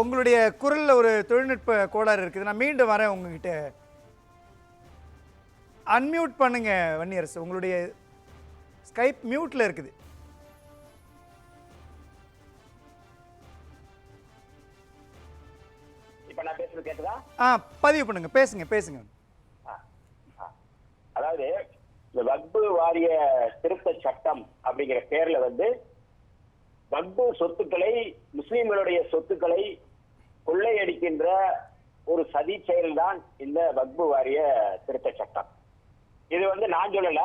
உங்களுடைய குரல்ல ஒரு தொழில்நுட்ப கோளாறு இருக்குது. நான் மீண்டும் வரேன் உங்ககிட்ட. அன்மியூட் பண்ணுங்க வன்னியரசு. உங்களுடைய ஸ்கைப் மியூட்ல இருக்குது. இப்ப நான் பேசுறது கேட்டுதா ஆ பதிவு பண்ணுங்க. பேசுங்க பேசுங்க. அதாவது இந்த வக்பு வாரிய திருத்த சட்டம் அப்படிங்கிற பேர்ல வந்து வக்பு சொத்துக்களை முஸ்லிம்களுடைய சொத்துக்களை கொள்ளையடிக்கின்ற ஒரு சதி செயல்தான் இந்த வக்பு வாரிய திருத்த சட்டம். இது வந்து நான் சொல்லல.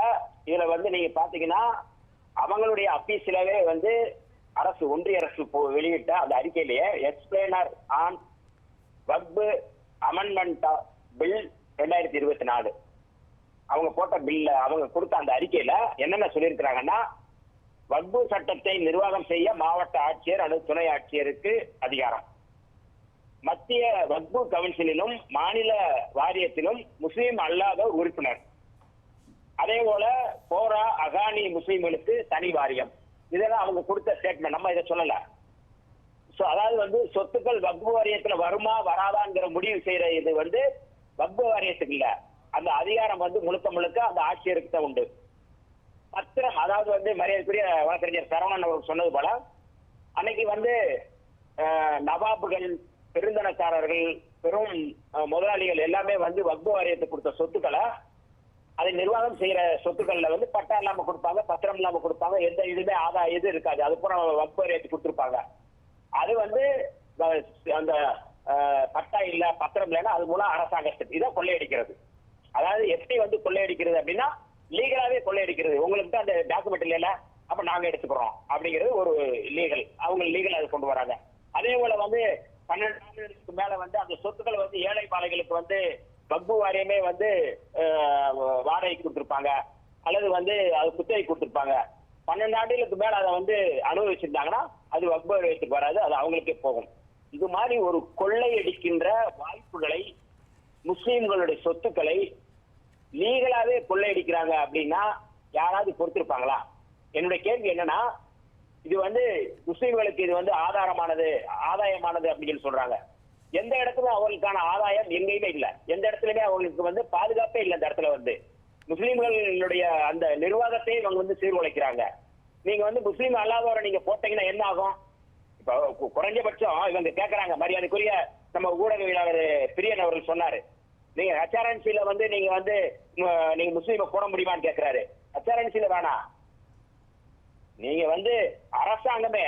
இதுல வந்து நீங்க பாத்தீங்கன்னா அவங்களுடைய அபீஸ்லவே வந்து அரசு ஒன்றிய அரசு போ- வெளியிட்ட அந்த அறிக்கையிலேயே explainer on Waqf amendment bill ரெண்டாயிரத்தி இருபத்தி நாலு. அவங்க போட்ட பில்ல அவங்க கொடுத்த அந்த அறிக்கையில என்னென்ன சொல்லியிருக்கிறாங்கன்னா வக்பு சட்டத்தை நிர்வாகம் செய்ய மாவட்ட ஆட்சியர் அல்லது துணை ஆட்சியருக்கு அதிகாரம். மத்திய வக்பு கவுன்சிலிலும் மாநில வாரியத்திலும் முஸ்லீம் அல்லாத உறுப்பினர். அதே போல போரா அகானி முஸ்லீம்களுக்கு தனி வாரியம். இதெல்லாம் அவங்க கொடுத்த ஸ்டேட்மெண்ட் நம்ம இதை சொல்லல. சோ அதாவது வந்து சொத்துக்கள் வக்பு வாரியத்துல வருமா வராதாங்கிற முடிவு செய்யற இது வந்து வக்பு வாரியத்துக்கு இல்ல. அந்த அதிகாரம் வந்து முழுக்க முழுக்க அந்த ஆட்சியருக்கு தான் உண்டு. பத்திரம் அதாவது வந்து மரியாதைக்குரிய வழக்கறிஞர் சரவணன் அவர்கள் சொன்னது போல அன்னைக்கு வந்து நவாபுகள் பெருந்தனக்காரர்கள் பெரும் முதலாளிகள் எல்லாமே வந்து வக்பு வாரியத்துக்கு கொடுத்த சொத்துக்களை அதை நிர்வாகம் செய்யற சொத்துக்கள்ல வந்து பட்டா இல்லாம கொடுப்பாங்க பத்திரம் இல்லாம கொடுப்பாங்க எந்த இதுமே ஆதாய இது இருக்காது. அது போல வக்பு வாரியத்துக்கு கொடுத்துருப்பாங்க. அது வந்து அந்த பட்டா இல்ல பத்திரம் இல்லைன்னா அது மூலம் அரசாங்கத்துக்கு இதை கொள்ளையடிக்கிறது. அதாவது எப்படி வந்து கொள்ளையடிக்கிறது அப்படின்னா லீகலாவே கொள்ளையடிக்கிறது. உங்களுக்கு தான் அந்த டாக்குமெண்ட் இல்லைல்ல? அப்ப நாங்க எடுத்துக்கிறோம். அப்படிங்கிறது ஒரு லீகல் அவங்க லீகல் அதை கொண்டு வராங்க. அதே போல வந்து பன்னெண்டு ஆண்டுகளுக்கு மேல வந்து அந்த சொத்துக்கள் வந்து ஏழை பாலைகளுக்கு வந்து வக்பு வாரியமே வந்து வாடகை வாடகைக்கு கொடுத்துருப்பாங்க. அல்லது வந்து அது குத்தகை கொடுத்துருப்பாங்க. பன்னெண்டு ஆண்டுகளுக்கு மேல அதை வந்து அனுபவிச்சிருந்தாங்கன்னா அது வக்பு வாரியத்துக்கு வராது. அது அவங்களுக்கே போகும். இது மாதிரி ஒரு கொள்ளையடிக்கின்ற வாய்ப்புகளை முஸ்லீம்களுடைய சொத்துக்களை லீகலாவே கொள்ளையடிக்கிறாங்க அப்படின்னா யாராவது பொறுத்திருப்பாங்களா? என்னுடைய கேள்வி என்னன்னா இது வந்து முஸ்லீம்களுக்கு இது வந்து ஆதாரமானது ஆதாயமானது அப்படின்னு சொல்றாங்க. எந்த இடத்துல அவர்களுக்கான ஆதாயம் எங்கேயுமே இல்லை. எந்த இடத்துலயுமே அவங்களுக்கு வந்து பாதுகாப்பே இல்லை இந்த இடத்துல வந்து. முஸ்லீம்களுடைய அந்த நிர்வாகத்தை இவங்க வந்து சீர்குலைக்கிறாங்க. நீங்க வந்து முஸ்லீம் அல்லாதவரை நீங்க போட்டீங்கன்னா என்ன ஆகும்? இப்ப குறைஞ்சபட்சம் இவங்க கேக்குறாங்க. மரியாதைக்குரிய நம்ம ஊடகவியலாளர் பிரியன் அவர்கள் சொன்னாரு. நீங்க ஹெச்ஆர்என்சில வந்து நீங்க வந்து நீங்க முஸ்லீம போட முடியுமான்னு கேக்குறாரு. ஹெச்ஆர்என்சில வேணாம் நீங்க வந்து அரசாங்கமே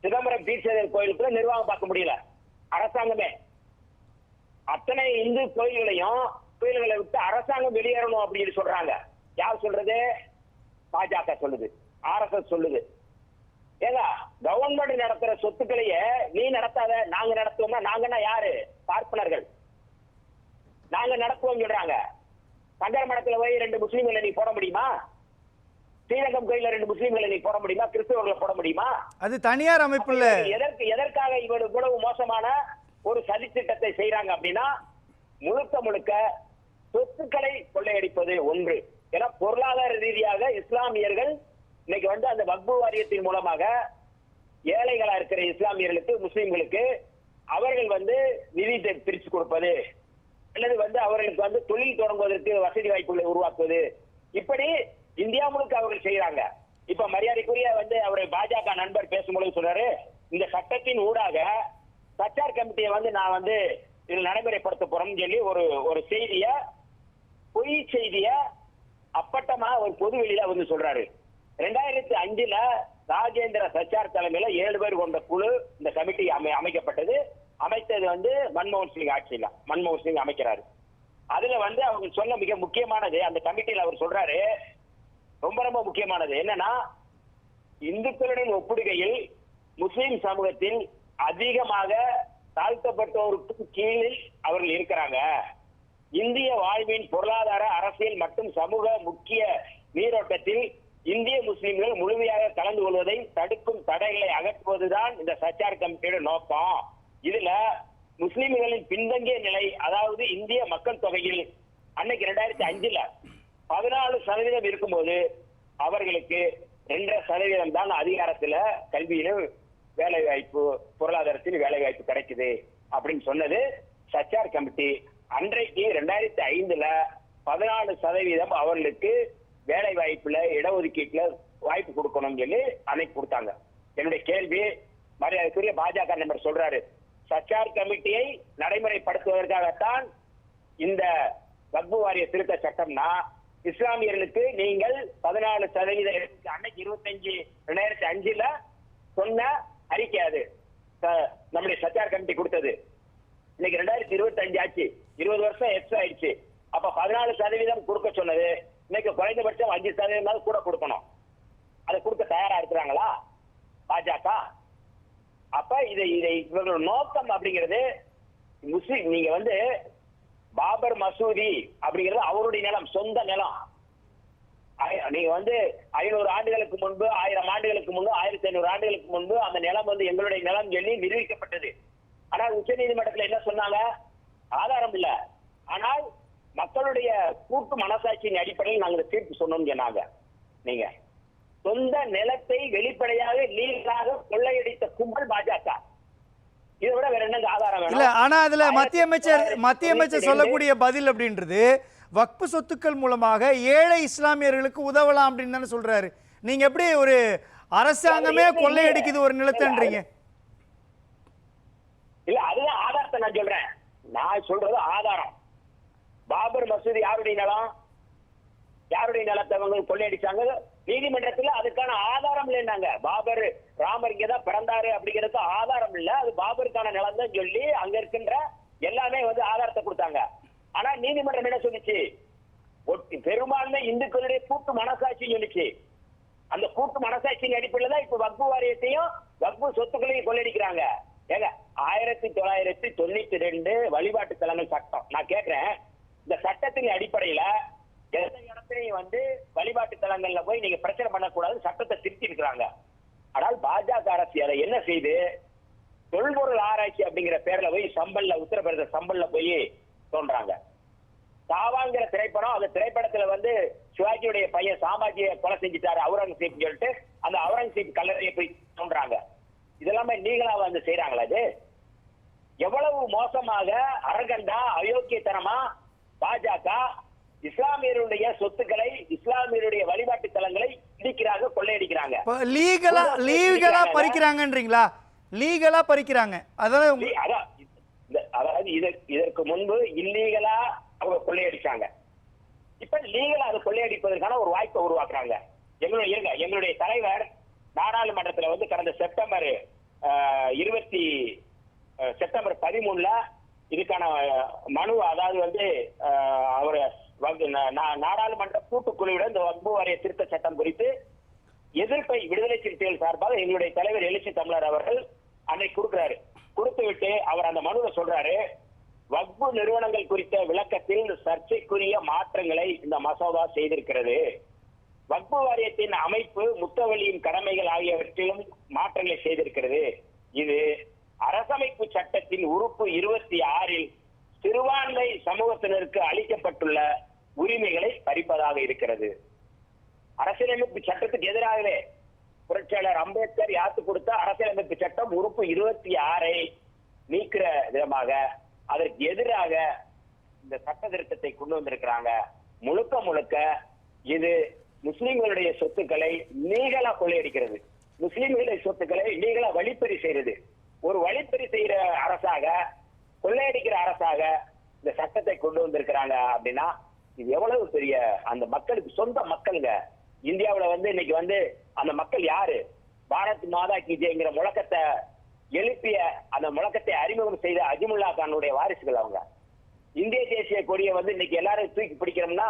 சிதம்பரம் தீட்சிதர் கோயிலுக்குள்ள நிர்வாகம் பார்க்க முடியல. அரசாங்கமே. அத்தனை இந்து கோயில்களையும் கோயில்களை விட்டு அரசாங்கம் வெளியேறணும் அப்படின்னு சொல்றாங்க. யார் சொல்றது? பாஜக சொல்லுது. ஆர்எஸ்எஸ் சொல்லுது. ஏங்க கவர்மெண்ட் நடத்துற சொத்துக்களையே நீ நடத்தாத நாங்க நடத்துவோம்னா நாங்கன்னா யாரு? பார்ப்பனர்கள். நாங்க நடத்துவோம் சொல்றாங்க. சங்கர மடத்துல போய் ரெண்டு முஸ்லீம்களை நீ போட முடியுமா? ஸ்ரீரங்கம் கோயில்ல ரெண்டு முஸ்லீம்களை நீ போட முடியுமா? கிறிஸ்தவர்களை போட முடியுமா? அது தனியார் அமைப்புல. எதற்கு எதற்காக இவ்வளவு இவ்வளவு மோசமான ஒரு சதி திட்டத்தை செய்யறாங்க அப்படின்னா முழுக்க முழுக்க சொத்துக்களை கொள்ளையடிப்பது ஒன்று. ஏன்னா பொருளாதார ரீதியாக இஸ்லாமியர்கள் இன்னைக்கு வந்து அந்த வக்பு வாரியத்தின் மூலமாக ஏழைகளா இருக்கிற இஸ்லாமியர்களுக்கு முஸ்லிம்களுக்கு அவர்கள் வந்து நிதி பிரிச்சு கொடுப்பது. அல்லது வந்து அவர்களுக்கு வந்து தொழில் தொடங்குவதற்கு வசதி வாய்ப்புகளை உருவாக்குவது. இப்படி இந்தியா முழுக்க அவர்கள் செய்யறாங்க இப்ப மரியாதைக்குரிய வந்து அவரை பாஜக நண்பர் பேசும்பொழுது சொல்றாரு இந்த சட்டத்தின் ஊடாக சச்சார் கமிட்டியை வந்து நான் வந்து இதில் நடைமுறைப்படுத்த போறோம்னு சொல்லி ஒரு ஒரு செய்திய பொய் செய்திய அப்பட்டமா ஒரு பொது வெளியில வந்து சொல்றாரு. ரெண்டாயிரத்தி அஞ்சுல ராஜேந்திர சச்சார் தலைமையில ஏழு பேர் கொண்ட குழு இந்த கமிட்டி அமை அமைக்கப்பட்டது. அமைத்தது வந்து மன்மோகன் சிங் ஆட்சியில மன்மோகன் சிங் அமைக்கிறாரு. அதுல வந்து அவங்க சொன்ன மிக முக்கியமானது அந்த கமிட்டியில அவர் சொல்றாரு ரொம்ப ரொம்ப முக்கியமானது என்னன்னா இந்துக்களுடன் ஒப்பிடுகையில் முஸ்லிம் சமூகத்தில் அதிகமாக தாழ்த்தப்பட்டோருக்கும் கீழில் அவர்கள் இருக்கிறாங்க. இந்திய வாழ்வின் பொருளாதார அரசியல் மற்றும் சமூக முக்கிய நீரோட்டத்தில் இந்திய முஸ்லிம்கள் முழுமையாக கலந்து கொள்வதை தடுக்கும் தடைகளை அகற்றுவதுதான் இந்த சச்சார் கமிட்டியோட நோக்கம். இதுல முஸ்லிம்களின் பின்தங்கிய நிலை அதாவது இந்திய மக்கள் தொகையில் அன்னைக்கு ரெண்டாயிரத்தி அஞ்சுல பதினாலு சதவீதம் இருக்கும்போது அவர்களுக்கு ரெண்டரை சதவீதம் தான் அதிகாரத்துல கல்வியிலும் வேலை வாய்ப்பு பொருளாதாரத்தில் வேலை வாய்ப்பு கிடைக்குது அப்படின்னு சொன்னது சச்சார் கமிட்டி. அன்றைக்கு ரெண்டாயிரத்தி ஐந்துல பதினாலு சதவீதம் அவர்களுக்கு வேலை வாய்ப்புல இடஒதுக்கீட்டுல வாய்ப்பு கொடுக்கணும்னு சொல்லி அன்னைக்கு கொடுத்தாங்க. என்னுடைய கேள்வி மரியாதைக்குரிய பாஜக நம்பர் சொல்றாரு. சச்சார் கமிட்டியை நடைமுறைப்படுத்துவதற்காகத்தான் இந்த வக்பு வாரிய திருத்த சட்டம்னா இஸ்லாமியர்களுக்கு நீங்கள் பதினாலு சதவீதம் அன்னைக்கு இருபத்தஞ்சு ரெண்டாயிரத்தி அஞ்சுல சொன்ன அறிக்கை அது. நம்முடைய சச்சார் கமிட்டி கொடுத்தது. இன்னைக்கு ரெண்டாயிரத்தி இருபத்தி அஞ்சு ஆச்சு. இருபது வருஷம் எக்ஸ்ட்ரா ஆயிடுச்சு. அப்ப பதினாலு சதவீதம் கொடுக்க சொன்னது இன்னைக்கு குறைந்தபட்சம் அஞ்சு சதவீதம் கூட கொடுக்கணும். அதை கொடுக்க தயாரா இருக்கிறாங்களா? பாஜக? அப்ப இதை இதை இவர்களோட நோக்கம் அப்படிங்கிறது முஸ்லிம் நீங்க வந்து பாபர் மசூதி அப்படிங்கிறது அவருடைய நிலம் சொந்த நிலம். நீங்க வந்து ஐநூறு ஆண்டுகளுக்கு முன்பு ஆயிரம் ஆண்டுகளுக்கு முன்பு ஆயிரத்தி ஐநூறு ஆண்டுகளுக்கு முன்பு அந்த நிலம் வந்து எங்களுடைய நிலம் சொல்லி நிரூபிக்கப்பட்டது. ஆனால் உச்ச நீதிமன்றத்தில் என்ன சொன்னாங்க? ஆதாரம் இல்ல. ஆனால் மக்களுடைய கூட்டு மனசாட்சியின் அடிப்படையில் நாங்கள் தீர்ப்பு சொன்னோம்னு சொன்னாங்க. நீங்க. சொந்த நிலத்தை வெளிப்படையாக லீகலாக கொள்ளையடித்த கும்பல் பாஜக. இதை விட வேற என்னங்க ஆதாரம் வேணும்? இல்ல ஆனா அதுல மத்திய அமைச்சர் மத்திய அமைச்சர் சொல்லக்கூடிய பதில் அப்படின்றது வக்பு சொத்துக்கள் மூலமாக ஏழை இஸ்லாமியர்களுக்கு உதவலாம் அப்படின்னு தானே சொல்றாரு. நீங்க எப்படி ஒரு அரசாங்கமே கொள்ளையடிக்குது ஒரு நிலத்தன்றீங்க? இல்ல அதுதான் ஆதாரத்தை நான் சொல்றேன். நான் சொல்றது ஆதாரம். பாபர் மசூதி யாருடைய நிலம்? யாருடைய நிலத்தை அவங்க கொள்ளையடிச்சாங்க? நீதிமன்றத்துல அதுக்கான ஆதாரம் இல்லைன்னாங்க. பாபர் ராமர் இங்கதான் பிறந்தாரு அப்படிங்கிறதுக்கு ஆதாரம் இல்ல. அது பாபருக்கான நிலம் தான் சொல்லி அங்க இருக்கின்ற எல்லாமே வந்து ஆதாரத்தை கொடுத்தாங்க. ஆனா நீதிமன்றம் என்ன சொல்லிச்சு? ஒட்டி பெரும்பான்மை இந்துக்களுடைய கூட்டு மனசாட்சி சொல்லுச்சு. அந்த கூட்டு மனசாட்சியின் அடிப்படையில் தான் இப்ப வக்பு வாரியத்தையும் வக்பு சொத்துக்களையும் கொள்ளடிக்கிறாங்க ஏங்க ஆயிரத்தி தொள்ளாயிரத்தி தொண்ணூத்தி ரெண்டு வழிபாட்டு தலங்கள் சட்டம். நான் கேக்குறேன். இந்த சட்டத்தின் அடிப்படையில எந்த இடத்துலயும் வந்து வழிபாட்டு தலங்கள்ல போய் நீங்க பிரச்சனை பண்ணக்கூடாது சட்டத்தை திருத்தி இருக்கிறாங்க. ஆனால் பாஜக அரசு அதை என்ன செய்து? தொல்பொருள் ஆராய்ச்சி அப்படிங்கிற பேர்ல போய் சம்பல்ல உத்தரப்பிரதேச சம்பல்ல போய் தோன்றாங்க. சாவாங்கிற திரைப்படம் அந்த திரைப்படத்துல வந்து சிவாஜியுடைய பையன் சாமாஜியை கொலை செஞ்சுட்டாரு அவுரங்கசீப் சொல்லிட்டு அந்த அவுரங்கசீப் கல்லறையை போய் தோன்றாங்க. இதெல்லாமே நீங்களா வந்து செய்யறாங்களா இது? எவ்வளவு மோசமாக அரகண்டா அயோக்கியத்தனமா பாஜக இஸ்லாமியருடைய சொத்துக்களை இஸ்லாமியருடைய வழிபாட்டு தலங்களை இடிக்கிறாங்க கொள்ளையடிக்கிறாங்க. லீகலா லீகலா பறிக்கிறாங்கன்றீங்களா? லீகலா பறிக்கிறாங்க. அதான் அதாவது இத- இதற்கு முன்பு இல்லீகலா அவங்க கொள்ளையடிச்சாங்க. இப்ப லீகலா அதை கொள்ளையடிப்பதற்கான ஒரு வாய்ப்பை உருவாக்குறாங்க. எங்களுடைய இருங்க எங்களுடைய தலைவர் நாடாளுமன்றத்துல வந்து கடந்த செப்டம்பர் இருபத்தி செப்டம்பர் பதிமூணுல இதுக்கான மனு அதாவது வந்து வந்து நாடாளுமன்ற கூட்டுக்குழுவிடம் இந்த வக்பு வாரிய திருத்த சட்டம் குறித்து எதிர்ப்பை விடுதலை சிறுத்தைகள் சார்பாக எங்களுடைய தலைவர் எழுச்சி தமிழர் அவர்கள் அன்னைக்கு கொடுக்கிறாரு. கொடுத்து விட்டு அவர் அந்த மனுவை சொல்றாரு. வக்பு நிறுவனங்கள் குறித்த விளக்கத்தில் சர்ச்சைக்குரிய மாற்றங்களை இந்த மசோதா செய்திருக்கிறது. வக்பு வாரியத்தின் அமைப்பு முத்தவழியின் கடமைகள் ஆகியவற்றிலும் மாற்றங்களை செய்திருக்கிறது. இது அரசமைப்பு சட்டத்தின் உறுப்பு இருபத்தி ஆறில் சிறுபான்மை சமூகத்தினருக்கு அளிக்கப்பட்டுள்ள உரிமைகளை பறிப்பதாக இருக்கிறது. அரசியலமைப்பு சட்டத்துக்கு எதிராகவே புரட்சியாளர் அம்பேத்கர் யாத்து கொடுத்த அரசியலமைப்பு சட்டம் உறுப்பு இருபத்தி ஆறை நீக்கிற விதமாக அதற்கு எதிராக இந்த சட்ட திருத்தத்தை கொண்டு வந்திருக்கிறாங்க. முழுக்க முழுக்க இது முஸ்லிம்களுடைய சொத்துக்களை நீங்களா கொள்ளையடிக்கிறது. முஸ்லிம்களுடைய சொத்துக்களை நீங்களா வழிப்பறி செய்யறது ஒரு வழிப்பறி செய்யற அரசாக கொள்ளையடிக்கிற அரசாக இந்த சட்டத்தை கொண்டு வந்திருக்கிறாங்க அப்படின்னா இது எவ்வளவு பெரிய அந்த மக்களுக்கு சொந்த மக்களுங்க. இந்தியாவுல வந்து இன்னைக்கு வந்து அந்த மக்கள் யாரு? பாரத் மாதா கி முழக்கத்தை எழுப்பிய அந்த முழக்கத்தை அறிமுகம் செய்த அஜிமுல்லா கானுடைய வாரிசுகள் அவங்க. இந்திய தேசிய கொடியை வந்து இன்னைக்கு எல்லாரும் தூக்கி பிடிக்கிறோம்னா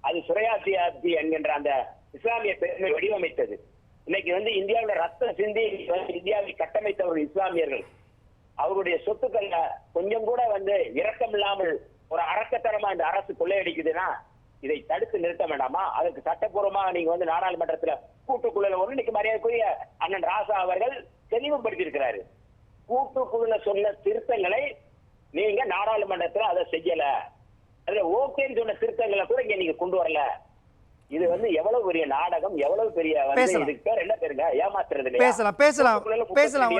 அது சுரையாசியாத்தி என்கின்ற அந்த இஸ்லாமிய பெருமை வடிவமைத்தது. இன்னைக்கு வந்து இந்தியாவில் ரத்தம் சிந்தி இந்தியாவை கட்டமைத்தவர்கள் இஸ்லாமியர்கள். அவருடைய சொத்துக்கள்ல கொஞ்சம் கூட வந்து இரக்கம் இல்லாமல் ஒரு அரக்கத்தனமா இந்த அரசு கொள்ளையடிக்குதுன்னா இதை தடுத்து நிறுத்த வேண்டாமா அதுக்கு சட்டப்பூர்வமாக நீங்க வந்து நாடாளுமன்றத்துல கூட்டுக்குழுல ஒண்ணு இன்னைக்கு மரியாதைக்குரிய அண்ணன் ராசா அவர்கள் தெளிவுபடுத்தி இருக்கிறாரு கூட்டுக்குழுல சொன்ன திருத்தங்களை நீங்க நாடாளுமன்றத்துல அதை செய்யல அதுல ஓகேன்னு சொன்ன திருத்தங்களை கூட இங்க நீங்க கொண்டு வரல இது வந்து எவ்வளவு பெரிய நாடகம் எவ்வளவு பெரிய. இதுக்கு பேர் என்ன பேருங்க ஏமாத்துறது? பேசலாம், பேசலாம், பேசலாம்.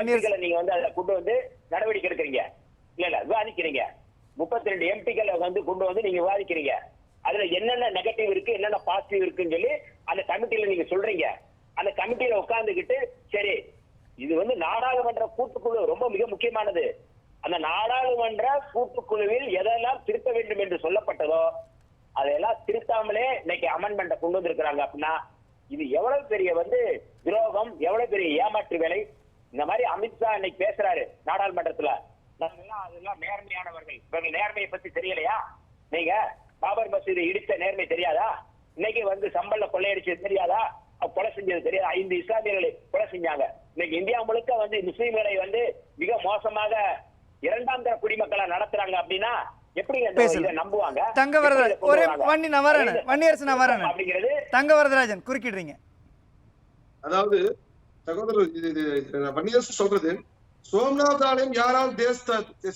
நீங்க வந்து அதை கொண்டு வந்து நடவடிக்கை எடுக்கிறீங்க இல்ல இல்ல விவாதிக்கிறீங்க முப்பத்தி ரெண்டு எம்பிக்களை வந்து கொண்டு வந்து நீங்க விவாதிக்கிறீங்க. அதுல என்னென்ன நெகட்டிவ் இருக்கு என்னென்ன பாசிட்டிவ் இருக்குன்னு சொல்லி அந்த கமிட்டியில நீங்க சொல்றீங்க. அந்த கமிட்டியில உட்கார்ந்துகிட்டு சரி இது வந்து நாடாளுமன்ற கூட்டுக்குழு ரொம்ப மிக முக்கியமானது. அந்த நாடாளுமன்ற கூட்டுக்குழுவில் எதெல்லாம் திருத்த வேண்டும் என்று சொல்லப்பட்டதோ அதையெல்லாம் திருத்தாமலே இன்னைக்கு அமெண்ட்மெண்ட்டை கொண்டு வந்திருக்கிறாங்க அப்படின்னா இது எவ்வளவு பெரிய வந்து துரோகம் எவ்வளவு பெரிய ஏமாற்று வேலை? இந்த மாதிரி அமித்ஷா இன்னைக்கு பேசுறாரு நாடாளுமன்றத்துல. இவங்க நேர்மையை பத்தி தெரியலையா? நீங்க பாபர் மசூதி இடித்த நேர்மை தெரியாதா? இன்னைக்கு வந்து சம்பள கொள்ளையடிச்சது தெரியாதா? கொலை செஞ்சது தெரியாதா? ஐந்து இஸ்லாமியர்களை கொலை செஞ்சாங்க. இன்னைக்கு இந்தியா முழுக்க வந்து முஸ்லீம்களை வந்து மிக மோசமாக இரண்டாம் தர குடிமக்களை நடத்துறாங்க அப்படின்னா எப்படி இந்த பேசலாம். இதை நம்புவாங்க? தங்க வரதராஜன். எப்படி இதை கொண்டு ஒரே வராங்க? வன்னி நான் வரேன். வன்னியரசு நான் வரேன். அப்படிங்கிறது தங்க வரதராஜன் குறுக்கிடுறீங்க. அதாவது சகோதரர் இது வன்னியரசு சொல்றது சோம்நாத் ஆலயம் யாரால் தேச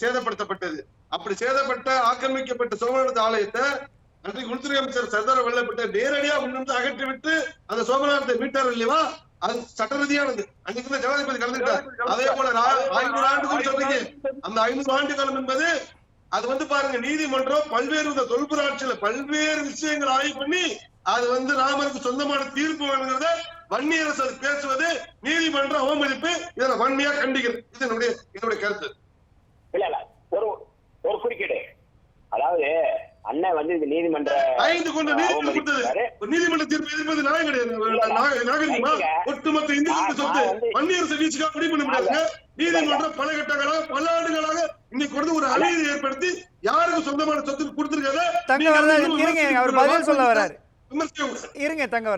சேதப்படுத்தப்பட்டது? அப்படி சேதப்பட்ட ஆக்கிரமிக்கப்பட்ட சோமநாத் ஆலயத்தை அன்றைக்கு உள்துறை அமைச்சர் சர்தார் வல்லப்பட்ட நேரடியா முன்னிருந்து அகற்றிவிட்டு அந்த சோமநாதத்தை மீட்டார் இல்லையா அது சட்ட ரீதியானது அன்னைக்கு இருந்த ஜனாதிபதி கலந்துட்டார். அதே போல ஐநூறு ஆண்டுகள் சொல்றீங்க அந்த ஐநூறு ஆண்டு காலம் என்பது அது வந்து பாருங்க நீதிமன்றம் பல்வேறு வித தொல்புராட்சியில பல்வேறு விஷயங்கள் ஆய்வு பண்ணி அது வந்து ராமருக்கு சொந்தமான தீர்ப்பு வழங்குறத வன்னியரசு அது பேசுவது நீதிமன்ற அவமதிப்பு இதை நான் வன்மையா கண்டிக்கிறேன். இது என்னுடைய என்னுடைய கருத்து. இல்ல இல்ல. ஒரு குறுக்கீடு. அதாவது அண்ணன் வந்து இது நீதிமன்ற ஐந்து கொண்ட நீதிமன்றம் கொடுத்தது. நீதிமன்ற தீர்ப்பு எதிர்ப்பது நியாயம் கிடையாது. நாக- நாகரிகமா ஒட்டுமொத்த இந்திய சொத்து. வன்னியரசு வீச்சுக்கா முடிவு பண்ண நீதிமன்றம் பல கட்டங்களாக பல ஆண்டுகளாக இன்னைக்கு வந்து ஒரு அநீதி ஏற்படுத்தி யாருக்கு சொந்தமான சொத்து கொடுத்திருக்காத இருங்க அவர் பதில் சொல்ல வராரு விமர்சிக்க இருங்க தங்க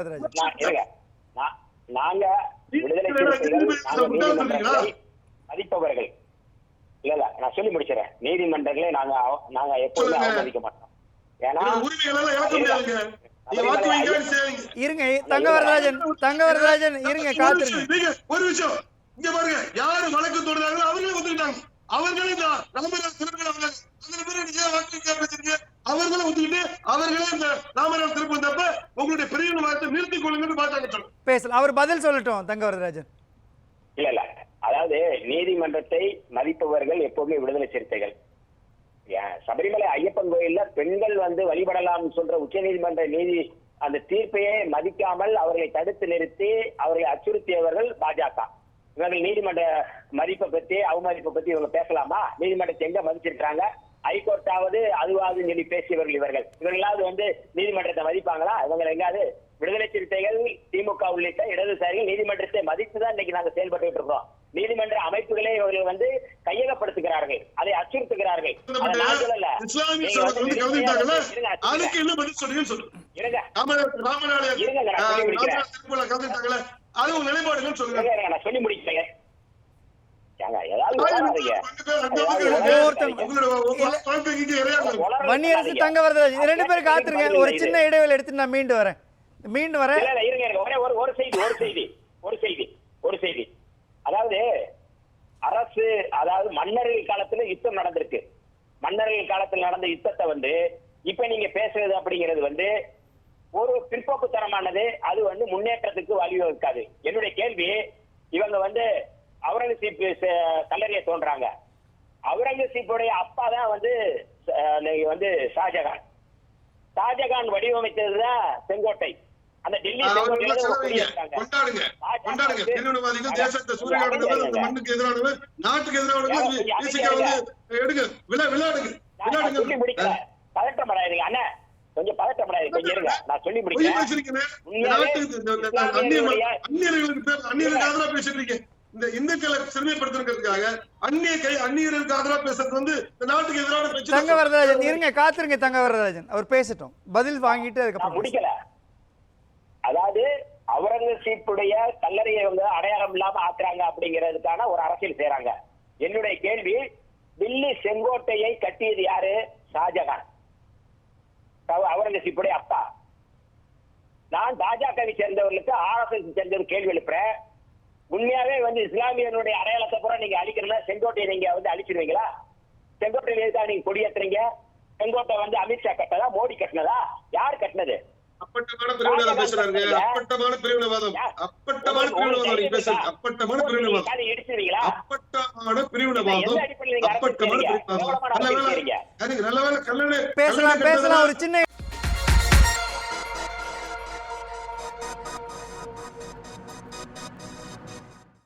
நாங்க நீதிமன்றங்களை மதிப்பவர்கள். இல்ல இல்ல. நான் சொல்லி முடிச்சிடறேன் நீதிமன்றங்களை நாங்க நாங்க எப்போதுமே. அவமதிக்க மாட்டோம். ஏன்னா இருங்க தங்க வரதராஜன் தங்க வரதராஜன் இருங்க காத்துருங்க. ஒரு விஷயம் இங்க பாருங்க. யாரு வழக்கு தொடர்றாங்களோ அவர்களே ஒத்துக்கிட்டாங்க. அவர்களே இந்த ராமராஜ் திருப்பி அவங்க அதுல பேரு நீங்க ஏன் வாக்கு கேட்க வச்சிருக்கீங்க அவர்களும் ஒத்துக்கிட்டு அவர்களே இந்த ராமராஜ் திருப்பி வந்தப்ப உங்களுடைய பெரிய வார்த்தை நிறுத்திக் கொள்ளுங்கன்னு பார்த்தாங்க. பேசலாம் அவர் பதில் சொல்லட்டும் தங்க இல்ல அதாவது நீதிமன்றத்தை மதிப்பவர்கள் எப்பவுமே விடுதலை சிறுத்தைகள். சபரிமலை ஐயப்பன் கோயில்ல பெண்கள் வந்து வழிபடலாம் சொல்ற உச்ச நீதிமன்ற நீதி அந்த தீர்ப்பையே மதிக்காமல் அவர்களை தடுத்து நிறுத்தி அவர்களை அச்சுறுத்தியவர்கள் பாஜக. இவர்கள் நீதிமன்ற மதிப்பை பத்தி அவமதிப்பை பத்தி இவங்க பேசலாமா? நீதிமன்றத்தை எங்க மதிச்சிருக்காங்க ஹைகோர்ட்டாவது அதுவாது சொல்லி பேசியவர்கள் இவர்கள். இவர்களாவது வந்து நீதிமன்றத்தை மதிப்பாங்களா? இவங்க எங்காவது விடுதலை சிறுத்தைகள் திமுக உள்ளிட்ட இடதுசாரிகள் நீதிமன்றத்தை மதித்து தான் இன்னைக்கு நாங்க செயல்பட்டு இருக்கோம் நீதிமன்ற அமைப்புகளே இவர்கள் வந்து கையகப்படுத்துகிறார்கள். அதை அச்சுறுத்துகிறார்கள். சொல்லி. வன்னியரசு பண்ணாதீங்க. தங்க வரதராஜன் ரெண்டு பேரும் காத்துருங்க. ஒரு சின்ன இடைவேளை எடுத்து நான் மீண்டு வரேன். மீண்டு வரேன். இல்ல, இல்ல, இருங்க, இருங்க. ஒரே ஒரு ஒரு செய்தி ஒரு செய்தி. ஒரு செய்தி. ஒரு செய்தி. அதாவது அரசு அதாவது மன்னர்கள் காலத்துல யுத்தம் நடந்திருக்கு. மன்னர்கள் காலத்துல நடந்த யுத்தத்தை வந்து இப்ப நீங்க பேசுறது அப்படிங்கிறது வந்து ஒரு பிற்போக்குத்தனமானது அது வந்து முன்னேற்றத்துக்கு வழிவகுக்காது. என்னுடைய கேள்வி இவங்க வந்து அவுரங்கசீப் ச- கல்லறையை தோன்றாங்க. அவுரங்கசீப்புடைய அப்பா தான் வந்து வந்து ஷாஜகான். ஷாஜகான் வடிவமைத்ததுதான் செங்கோட்டை. கொண்டாடுங்க. கொண்டாடுங்க. பிரிவினவாதிகள் தேசத்தை அந்த மண்ணுக்கு எதிரானவங்க நாட்டுக்கு வந்து எடுங்க. விழா விளையாடுங்க. விளையாடுங்க. பதட்டம் அடையாதீங்க அண்ணா கொஞ்சம் பதட்டம் அடையாதீங்க கொஞ்சம் இருங்க. நான் சொல்லி பொய் முடிக்கிறேன். பேசுறீங்க இந்த- இந்துக்களை சிறுமைப்படுத்துறதுக்காக அந்நிய கை அந்நியர்களுக்கு ஆதரவா பேசுறது வந்து இந்த நாட்டுக்கு எதிரான தங்க வரதராஜன் இருங்க காத்துருங்க தங்க வரதராஜன். அவர் பேசட்டும். பதில் வாங்கிட்டு அதுக்கப்புறம் முடிக்கல. அதாவது அவுரங்கசீப்புடைய கல்லறையை வந்து அடையாளம் இல்லாம ஆக்குறாங்க அப்படிங்கிறதுக்கான ஒரு அரசியல் செய்யறாங்க என்னுடைய கேள்வி தில்லி செங்கோட்டையை கட்டியது யாரு? ஷாஜகான். அவுரங்கசீப்புடைய அப்பா. நான் பாஜகவை சேர்ந்தவர்களுக்கு ஆர்எஸ்எஸ் சேர்ந்த ஒரு கேள்வி எழுப்புறேன். உண்மையாவே வந்து இஸ்லாமியனுடைய அடையாளத்தை பூரா நீங்க அழிக்கிறதா செங்கோட்டையை நீங்க வந்து அழிச்சிருவீங்களா? செங்கோட்டையில் எதுக்காக நீங்க கொடியேற்றுறீங்க செங்கோட்டை வந்து அமித்ஷா கட்டினதா? மோடி கட்டினதா? யார் கட்டினது? அப்பட்டமான பிரிவினவாதம் பேசுறாருங்க. அப்பட்டமான பிரிவினவாதம். அப்பட்டமான பிரிவினவாதம் நீங்க பேசுறது. அப்பட்டமான பிரிவினவாதம். அப்பட்டமான பிரிவினவாதம். அப்பட்டமான? பிரிவினவாதம். நல்ல வேலை. நல்ல வேலை. கல்லணை பேசலாம் பேசலாம். ஒரு சின்ன